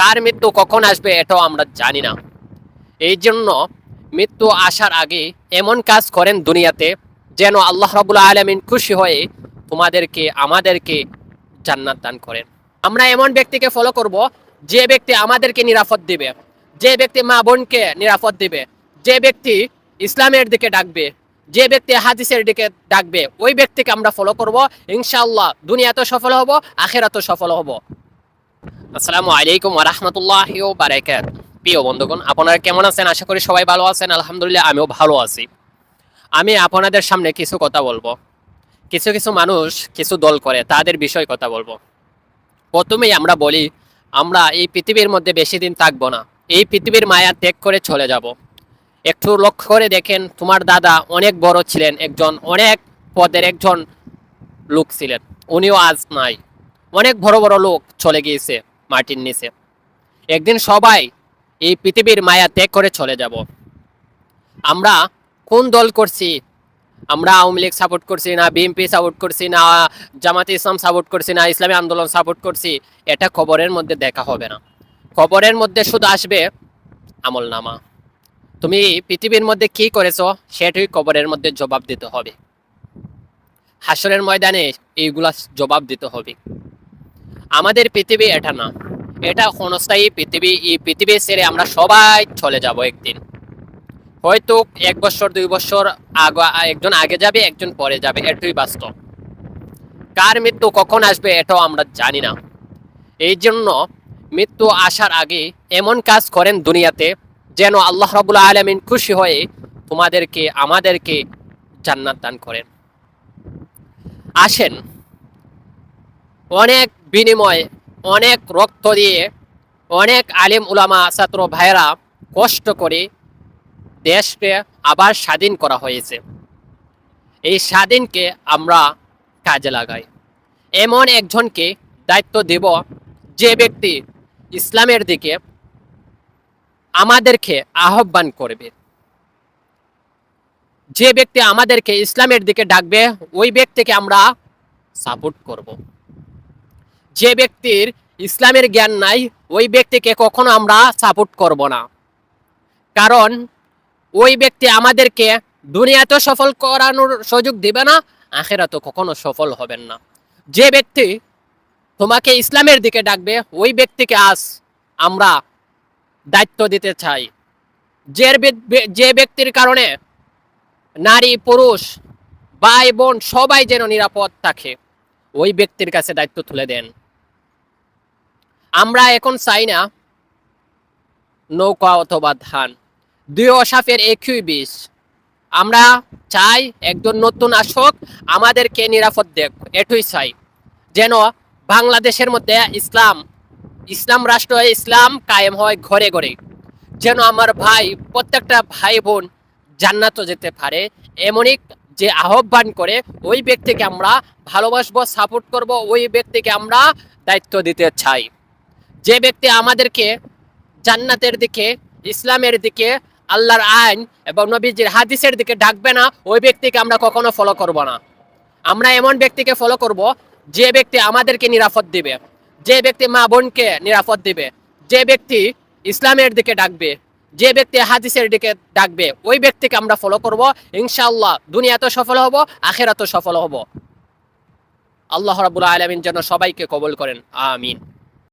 কার মৃত্যু কখন আসবে এটাও আমরা জানি না। এই জন্য মৃত্যু আসার আগে এমন কাজ করেন দুনিয়াতে যেন আল্লাহ রাবুল আলমিন খুশি হয়ে তোমাদেরকে, আমাদেরকে জান্নাত দান করেন। আমরা এমন ব্যক্তিকে ফলো করব, যে ব্যক্তি আমাদেরকে নিরাপদ দিবে, যে ব্যক্তি মা বোনকে নিরাপদ দিবে, যে ব্যক্তি ইসলামের দিকে ডাকবে, যে ব্যক্তি হাদিসের দিকে ডাকবে, ওই ব্যক্তিকে আমরা ফলো করব। ইনশাআল্লাহ দুনিয়াতেও সফল হব, আখেরাতেও সফল হব। আসসালামু আলাইকুম রহমতুল্লাহ বারাকাত প্রিয় বন্ধুগণ, আপনারা কেমন আছেন? আশা করি সবাই ভালো আছেন। আলহামদুলিল্লাহ, আমিও ভালো আছি। আমি আপনাদের সামনে কিছু কথা বলব। কিছু কিছু মানুষ কিছু দল করে, তাদের বিষয় কথা বলব। প্রথমেই আমরা বলি, আমরা এই পৃথিবীর মধ্যে বেশি দিন থাকব না। এই পৃথিবীর মায়া ত্যাগ করে চলে যাব। একটু লক্ষ্য করে দেখেন, তোমার দাদা অনেক বড় ছিলেন, একজন অনেক পদের একজন লোক ছিলেন। উনিও আজ নাই। অনেক বড় বড় লোক চলে গিয়েছে। মাটির নিচে। একদিন সবাই এই পৃথিবীর মায়া ত্যাগ করে চলে যাব। আমরা কোন দল করছি? আমরা আওয়ামী লীগ সাপোর্ট করছি না বিএনপি সাপোর্ট করছি না, জামাতে ইসলাম সাপোর্ট করছি না, ইসলামী আন্দোলন সাপোর্ট করছি? এটা খবরের মধ্যে দেখা হবে না। খবরের মধ্যে শুধু আসবে আমল নামা। তুমি পৃথিবীর মধ্যে কি করেছ সেটাই কবরের মধ্যে জবাব দিতে হবে। হাসরের ময়দানে এইগুলা জবাব দিতে হবে। আমাদের পৃথিবী এটা না। এটা ক্ষণস্থায়ী পৃথিবী, এই পৃথিবী ছেড়ে আমরা সবাই চলে যাব একদিন। হয়তো এক বছর, দুই বছর আগা, একজন আগে যাবে, একজন পরে যাবে এটাই বাস্তব। কার মৃত্যু কখন আসবে এটাও আমরা জানি না। এই জন্য মৃত্যু আসার আগে এমন কাজ করেন দুনিয়াতে যেন আল্লাহ রাবুল আলমিন খুশি হয়ে তোমাদেরকে, আমাদেরকে জান্নাত দান করেন। আসেন। অনেক বিনিময় অনেক রক্ত দিয়ে অনেক আলিম উলামা ছাত্র ভাইরা কষ্ট করে দেশকে আবার স্বাধীন করা হয়েছে। এই স্বাধীনকে আমরা কাজে লাগাই। এমন একজনকে দায়িত্ব দেব যে ব্যক্তি ইসলামের দিকে আমাদেরকে আহ্বান করবে। যে ব্যক্তি আমাদেরকে ইসলামের দিকে ডাকবে, ওই ব্যক্তিকে আমরা সাপোর্ট করব। যে ব্যক্তির ইসলামের জ্ঞান নাই, ওই ব্যক্তিকে কখনো আমরা সাপোর্ট করব না। কারণ, ওই ব্যক্তি আমাদেরকে দুনিয়াতে সফল করানোর সুযোগ দিবে না আখেরাতে কখনো সফল হবেন না। যে ব্যক্তি তোমাকে ইসলামের দিকে ডাকবে, ওই ব্যক্তিকে আজ আমরা দায়িত্ব দিতে চাই। যে যে ব্যক্তির কারণে নারী, পুরুষ, ভাই, বোন সবাই যেন নিরাপদ থাকে, ওই ব্যক্তির কাছে দায়িত্ব তুলে দেন। আমরা এখন চাই না নৌকা অথবা ধান। দুই অসাফের একই বিষ আমরা চাই একজন নতুন আসক আমাদেরকে নিরাপদ দেখ এটুই চাই। যেন বাংলাদেশের মধ্যে ইসলাম ইসলাম রাষ্ট্র ইসলাম কায়েম হয় ঘরে ঘরে। যেন আমার ভাই, প্রত্যেকটা ভাই বোন জান্নাত যেতে পারে। এমনই যে আহ্বান করে, ওই ব্যক্তিকে আমরা ভালোবাসবো, সাপোর্ট করব, ওই ব্যক্তিকে আমরা দায়িত্ব দিতে চাই। যে ব্যক্তি আমাদেরকে জান্নাতের দিকে, ইসলামের দিকে, আল্লাহর আইন এবং নবীজির হাদিসের দিকে ডাকবে না, ওই ব্যক্তিকে আমরা কখনো ফলো করব না। আমরা এমন ব্যক্তিকে ফলো করব যে ব্যক্তি আমাদেরকে নিরাপদ দিবে, যে ব্যক্তি মা বোনকে নিরাপদ দিবে, যে ব্যক্তি ইসলামের দিকে ডাকবে, যে ব্যক্তি হাদিসের দিকে ডাকবে, ওই ব্যক্তিকে আমরা ফলো করব। ইনশাআল্লাহ দুনিয়াতেও সফল হব, আখেরাতেও সফল হব। আল্লাহ রাবুল আলমিন যেন সবাইকে কবল করেন, আমিন।